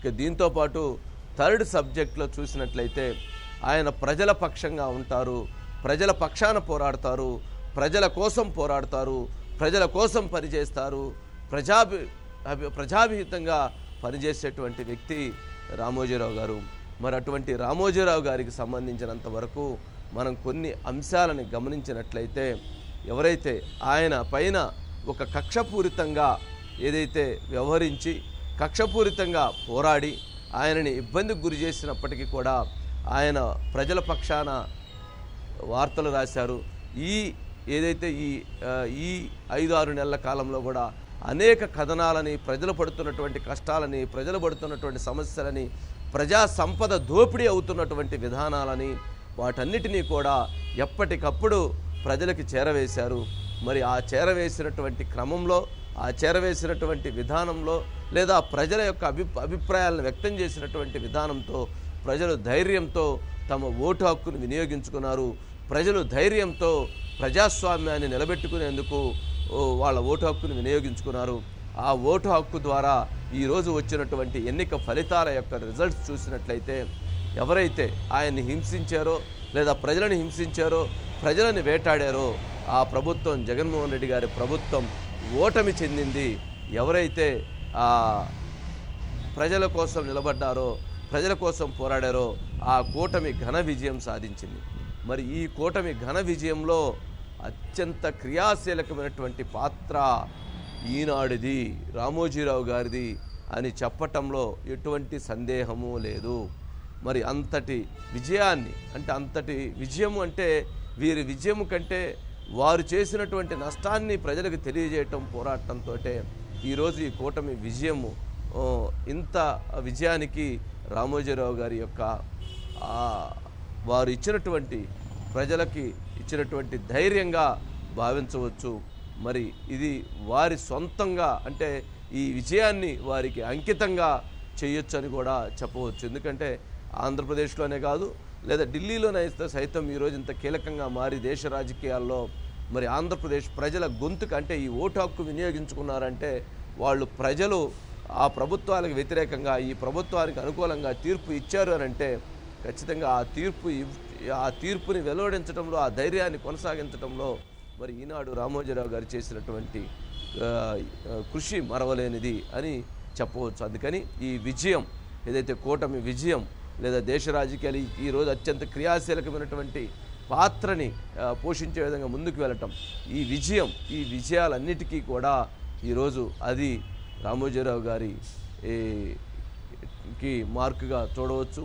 ఇక దీంతోపాటు థర్డ్ సబ్జెక్ట్లో చూసినట్లయితే ఆయన ప్రజల పక్షంగా ఉంటారు ప్రజల పక్షాన పోరాడతారు ప్రజల కోసం పోరాడతారు ప్రజల కోసం పనిచేస్తారు ప్రజాభి అభి- ప్రజాభిహితంగా పనిచేసేటువంటి వ్యక్తి రామోజీరావు గారు. మరి అటువంటి రామోజీరావు గారికి సంబంధించినంత వరకు మనం కొన్ని అంశాలను గమనించినట్లయితే ఎవరైతే ఆయన పైన ఒక కక్షపూరితంగా ఏదైతే వ్యవహరించి కక్షపూరితంగా పోరాడి ఆయనని ఇబ్బందికి గురి చేసినప్పటికీ కూడా ఆయన ప్రజల పక్షాన వార్తలు రాశారు. ఈ ఏదైతే ఈ ఈ ఐదు ఆరు నెలల కాలంలో కూడా అనేక కథనాలని ప్రజలు పడుతున్నటువంటి కష్టాలని ప్రజలు పడుతున్నటువంటి సమస్యలని ప్రజా సంపద దోపిడీ అవుతున్నటువంటి విధానాలని వాటన్నిటినీ కూడా ఎప్పటికప్పుడు ప్రజలకి చేరవేశారు. మరి ఆ చేరవేసినటువంటి క్రమంలో చేరవేసినటువంటి విధానంలో లేదా ప్రజల యొక్క అభి అభిప్రాయాలను వ్యక్తం చేసినటువంటి విధానంతో ప్రజలు ధైర్యంతో తమ ఓటు హక్కును వినియోగించుకున్నారు. ప్రజలు ధైర్యంతో ప్రజాస్వామ్యాన్ని నిలబెట్టుకునేందుకు వాళ్ళ ఓటు హక్కును వినియోగించుకున్నారు. ఆ ఓటు హక్కు ద్వారా ఈరోజు వచ్చినటువంటి ఎన్నిక ఫలితాల యొక్క రిజల్ట్స్ చూసినట్లయితే ఎవరైతే ఆయన్ని హింసించారో లేదా ప్రజలను హింసించారో ప్రజలను వేటాడారో ఆ ప్రభుత్వం జగన్మోహన్ రెడ్డి గారి ప్రభుత్వం ఓటమి చెందింది. ఎవరైతే ప్రజల కోసం నిలబడ్డారో ప్రజల కోసం పోరాడారో ఆ కూటమి ఘన విజయం సాధించింది. మరి ఈ కూటమి ఘన విజయంలో అత్యంత క్రియాశీలకమైనటువంటి పాత్ర ఈనాడిది రామోజీరావు గారిది అని చెప్పటంలో ఎటువంటి సందేహము లేదు. మరి అంతటి విజయాన్ని అంటే అంతటి విజయము అంటే వీరి విజయము కంటే వారు చేసినటువంటి నష్టాన్ని ప్రజలకు తెలియజేయటం పోరాటంతో ఈరోజు ఈ కూటమి విజయము ఇంత విజయానికి రామోజీరావు గారి యొక్క వారు ఇచ్చినటువంటి ప్రజలకి ఇచ్చినటువంటి ధైర్యంగా భావించవచ్చు. మరి ఇది వారి సొంతంగా అంటే ఈ విజయాన్ని వారికి అంకితంగా చేయొచ్చు అని కూడా చెప్పవచ్చు. ఎందుకంటే ఆంధ్రప్రదేశ్లోనే కాదు లేదా ఢిల్లీలోనే అయితే సైతం ఈరోజు ఇంత కీలకంగా మారి దేశ రాజకీయాల్లో మరి ఆంధ్రప్రదేశ్ ప్రజల గొంతుకు అంటే ఈ ఓటు హక్కు వినియోగించుకున్నారంటే వాళ్ళు ప్రజలు ఆ ప్రభుత్వాలకు వ్యతిరేకంగా ఈ ప్రభుత్వానికి అనుకూలంగా తీర్పు ఇచ్చారు అని అంటే ఖచ్చితంగా ఆ తీర్పు ఆ తీర్పుని వెలువడించడంలో ఆ ధైర్యాన్ని కొనసాగించడంలో మరి ఈనాడు రామోజీరావు గారు చేసినటువంటి కృషి మరవలేనిది అని చెప్పవచ్చు. అందుకని ఈ విజయం ఏదైతే కూటమి విజయం లేదా దేశ రాజకీయాలు ఈ- ఈరోజు అత్యంత క్రియాశీలకమైనటువంటి పాత్రని పోషించే విధంగా ముందుకు వెళ్ళటం. ఈ విజయం ఈ విజయాలన్నిటికీ కూడా ఈరోజు అది రామోజీరావు గారి కి మార్కుగా చూడవచ్చు.